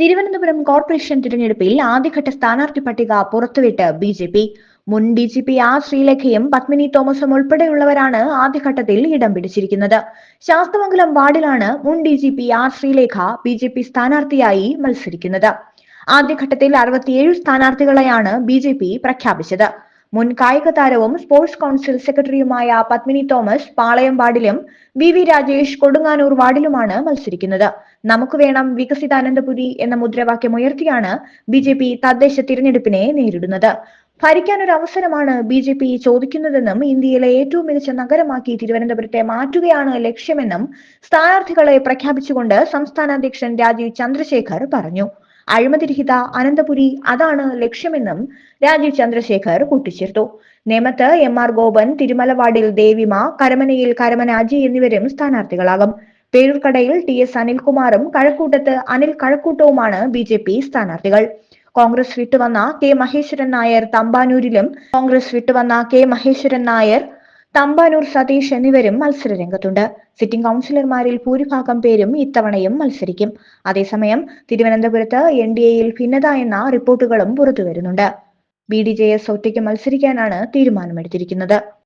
Thiruvananthapuram corporation തിരഞ്ഞെടുപ്പിൽ ആദ്യഘട്ട സ്ഥാനാർത്ഥി പട്ടിക പുറത്തുവിട്ട് ബി ജെ പി. മുൻ ഡി ജി പി ആർ ശ്രീലേഖയും പത്മിനി തോമസും ഉൾപ്പെടെയുള്ളവരാണ് ആദ്യഘട്ടത്തിൽ ഇടം പിടിച്ചിരിക്കുന്നത്. ശാസ്തമംഗലം വാർഡിലാണ് മുൻ D G P R Sreelekha B J P സ്ഥാനാർത്ഥിയായി മത്സരിക്കുന്നത്. ആദ്യഘട്ടത്തിൽ അറുപത്തിയേഴ് സ്ഥാനാർത്ഥികളെയാണ് ബി ജെ പി പ്രഖ്യാപിച്ചത്. മുൻ കായിക താരവും സ്പോർട്സ് കൗൺസിൽ സെക്രട്ടറിയുമായ പത്മിനി തോമസ് പാളയം വാർഡിലും വി വി രാജേഷ് കൊടുങ്ങാനൂർ വാർഡിലുമാണ് മത്സരിക്കുന്നത്. നമുക്ക് വേണം വികസിതാനന്ദപുരി എന്ന മുദ്രാവാക്യം ഉയർത്തിയാണ് ബി ജെ പി തദ്ദേശ തിരഞ്ഞെടുപ്പിനെ നേരിടുന്നത്. ഭരിക്കാനൊരു അവസരമാണ് ബി ജെ പി ചോദിക്കുന്നതെന്നും ഇന്ത്യയിലെ ഏറ്റവും മികച്ച നഗരമാക്കി തിരുവനന്തപുരത്തെ മാറ്റുകയാണ് ലക്ഷ്യമെന്നും സ്ഥാനാർത്ഥികളെ പ്രഖ്യാപിച്ചുകൊണ്ട് സംസ്ഥാന അധ്യക്ഷൻ രാജീവ് ചന്ദ്രശേഖർ പറഞ്ഞു. അഴിമതിരഹിത അനന്തപുരി അതാണ് ലക്ഷ്യമെന്നും രാജീവ് ചന്ദ്രശേഖർ കൂട്ടിച്ചേർത്തു. നേമത്ത് എം ആർ ഗോപൻ തിരുമല വാർഡിൽ ദേവിമ കരമനയിൽ കരമന അജി എന്നിവരും സ്ഥാനാർത്ഥികളാകും. പേരൂർക്കടയിൽ ടി എസ് അനിൽകുമാറും കഴക്കൂട്ടത്ത് അനിൽ കഴക്കൂട്ടവുമാണ് ബി ജെ പി സ്ഥാനാർത്ഥികൾ. കോൺഗ്രസ് വിട്ടുവന്ന കെ മഹേശ്വരൻ നായർ തമ്പാനൂരിലും കോൺഗ്രസ് വിട്ടുവന്ന കെ മഹേശ്വരൻ നായർ തമ്പാനൂർ സതീഷ് എന്നിവരും മത്സര രംഗത്തുണ്ട്. സിറ്റിംഗ് കൗൺസിലർമാരിൽ ഭൂരിഭാഗം പേരും ഇത്തവണയും മത്സരിക്കും. അതേസമയം തിരുവനന്തപുരത്ത് എൻ ഡി എയിൽ ഭിന്നത എന്ന റിപ്പോർട്ടുകളും പുറത്തുവരുന്നുണ്ട്. ബി ഡി ജെ എസ് ഒറ്റയ്ക്ക് മത്സരിക്കാനാണ് തീരുമാനമെടുത്തിരിക്കുന്നത്.